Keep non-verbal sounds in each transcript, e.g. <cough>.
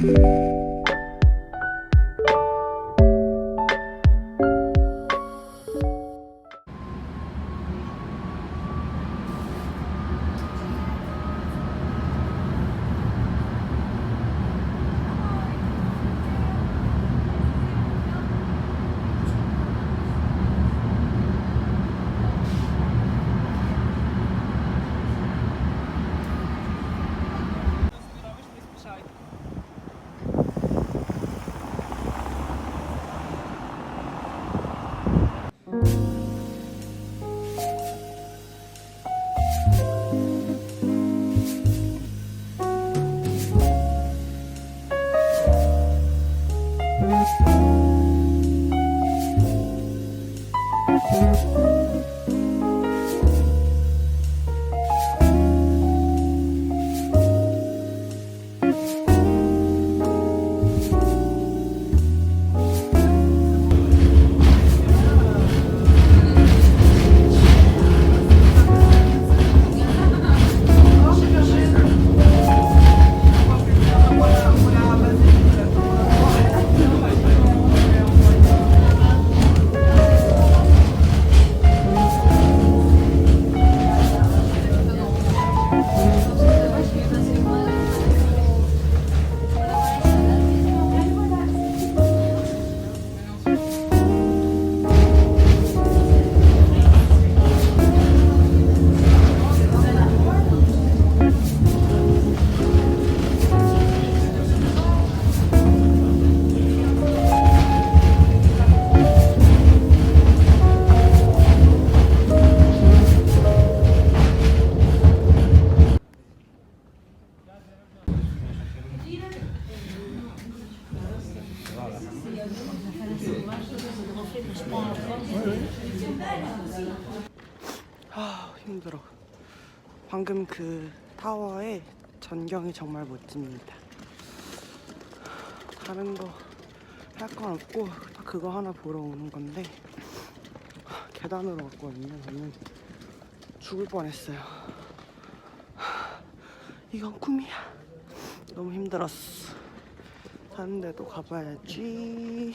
you 아 힘들어. 방금 그 타워의 전경이 정말 멋집니다. 다른 거 할 건 없고 딱 그거 하나 보러 오는 건데 하, 계단으로 왔거든요. 저는 죽을 뻔했어요. 하, 이건 꿈이야. 너무 힘들었어. 다른 데도 가봐야지.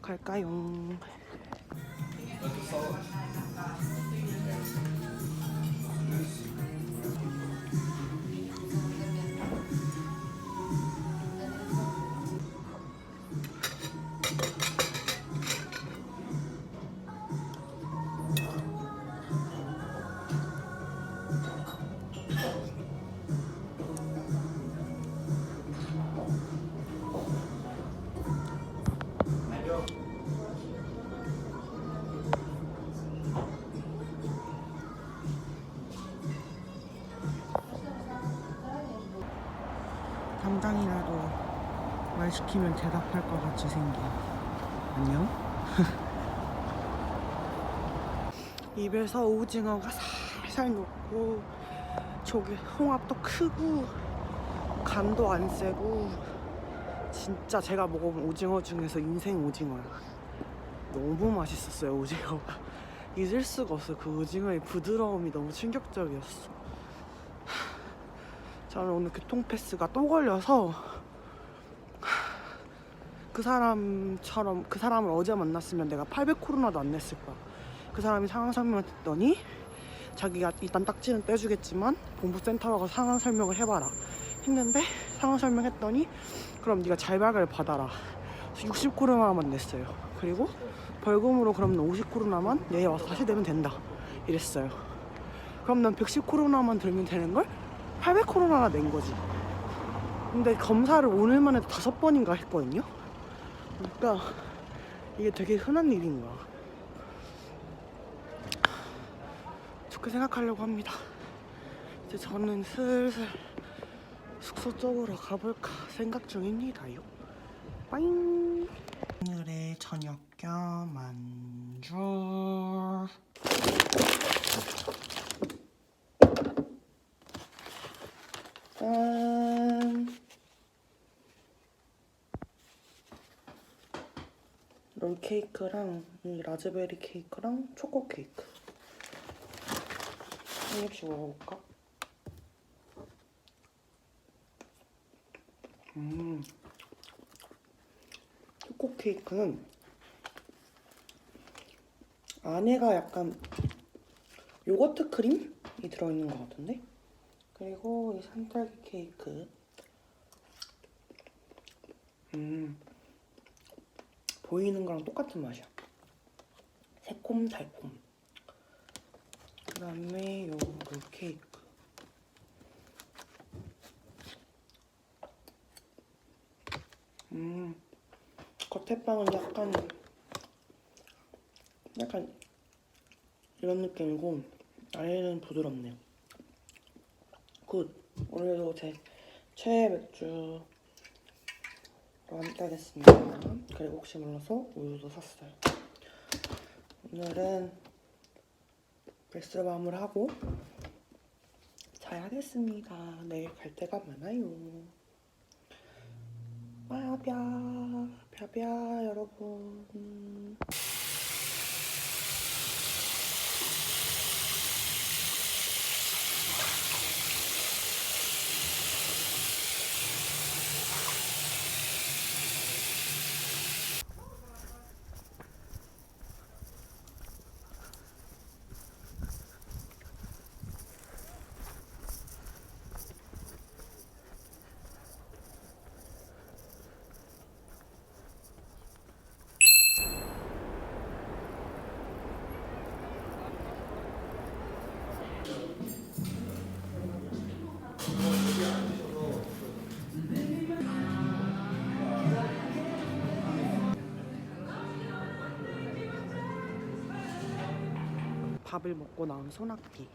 갈까요? 당장이라도 말 시키면 대답할 것 같이 생긴. 안녕? <laughs> 입에서 오징어가 살살 녹고 저기 홍합도 크고 간도 안 세고 진짜 제가 먹어본 오징어 중에서 인생 오징어야. 너무 맛있었어요 오징어가. <laughs> 잊을 수가 없어 그 오징어의 부드러움이 너무 충격적이었어 저는 오늘 교통 패스가 또 걸려서 그 사람처럼 그 사람을 어제 만났으면 내가 800 코로나도 안 냈을 거야. 그 사람이 상황 설명을 듣더니 자기가 일단 딱지는 떼주겠지만 본부센터로 가서 상황 설명을 해봐라 했는데 상황 설명했더니 그럼 네가 잘박을 받아라. 60 코로나만 냈어요. 그리고 벌금으로 그럼 너 50 코로나만 내일 와서 다시 내면 된다. 이랬어요. 그럼 난 110 코로나만 들면 되는 걸 800코로나나 낸 거지. 근데 검사를 오늘만 해도 다섯 번인가 했거든요. 그러니까 이게 되게 흔한 일인 거야. 좋게 생각하려고 합니다. 이제 저는 슬슬 숙소 쪽으로 가볼까 생각 중입니다요. 빠잉. 오늘의 저녁 겸 안주. 짠. 롤 케이크랑 이 라즈베리 케이크랑 초코 케이크. 한 입씩 먹어볼까? 음. 초코 케이크는 안에가 약간 요거트 크림이 들어있는 것 같은데? 그리고 이 산딸기 케이크. 음. 보이는 거랑 똑같은 맛이야. 새콤달콤. 그 다음에 요, 요 케이크. 음, 겉에 빵은 약간, 약간 이런 느낌이고, 안에는 부드럽네요. 굿. 오늘도 제 최애 맥주로 함께 하겠습니다. 그리고 혹시 몰라서 우유도 샀어요. 오늘은 베스트 밤을 하고 자야겠습니다. 내일 갈 데가 많아요. 와벼 벼벼 여러분. 밥을 먹고 나온 소낙기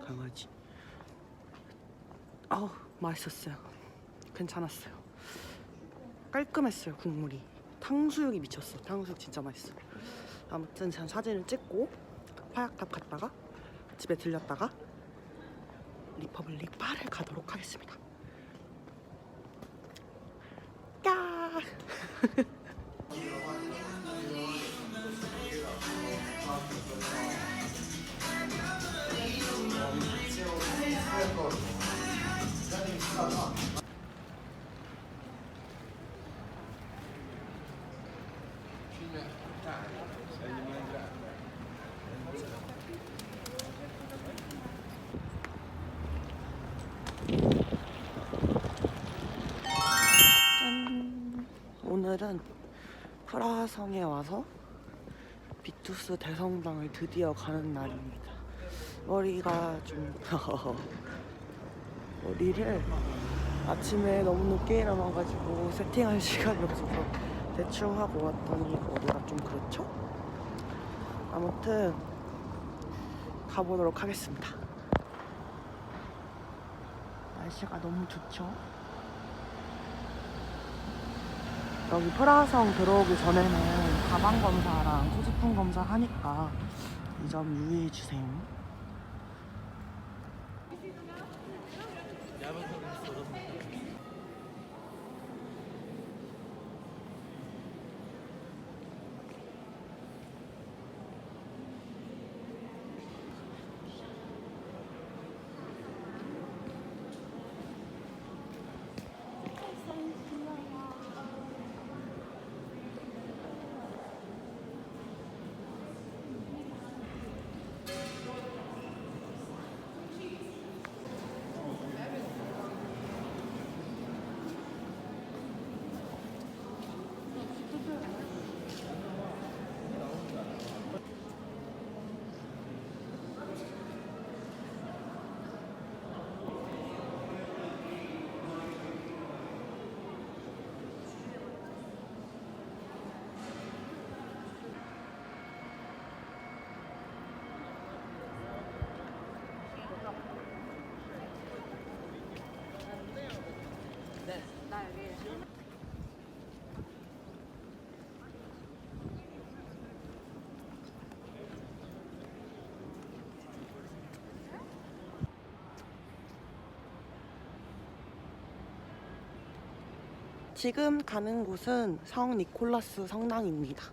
강아지. 아우 맛있었어요. 괜찮았어요. 깔끔했어요 국물이. 탕수육이 미쳤어. 탕수육 진짜 맛있어. 아무튼 전 사진을 찍고 파약탑 갔다가 집에 들렸다가 리퍼블릭 바를 가도록 하겠습니다. 야! <laughs> 짠! 오늘은 프라하성에 와서 비투스 대성당을 드디어 가는 날입니다. 머리가 좀 <laughs> 머리를 아침에 너무 늦게 일어나가지고 세팅할 <laughs> 시간이 없어서 대충 하고 왔더니 머리가 좀 그렇죠? 아무튼 가보도록 하겠습니다. 날씨가 너무 좋죠? 여기 프라하성 들어오기 전에는 가방 검사랑 소지품 검사 하니까 이 점 유의해 주세요. Gel bakalım soralım. 지금 가는 곳은 성 니콜라스 성당입니다.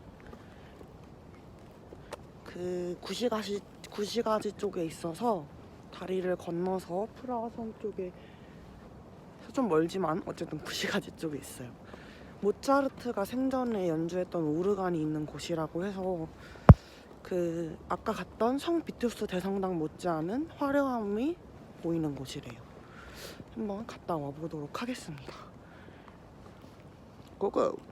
그 구시가지 구시가지 쪽에 있어서 다리를 건너서 프라하성 쪽에 좀 멀지만 어쨌든 구시가지 쪽에 있어요. 모차르트가 생전에 연주했던 오르간이 있는 곳이라고 해서 그 아까 갔던 성 비투스 대성당 못지않은 화려함이 보이는 곳이래요. 한번 갔다 와 보도록 하겠습니다. 고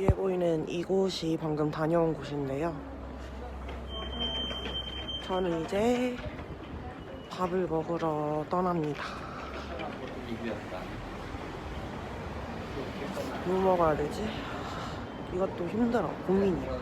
뒤에 보이는 이곳이 방금 다녀온 곳인데요. 저는 이제 밥을 먹으러 떠납니다. 뭐 먹어야 되지? 이것도 힘들어, 고민이야.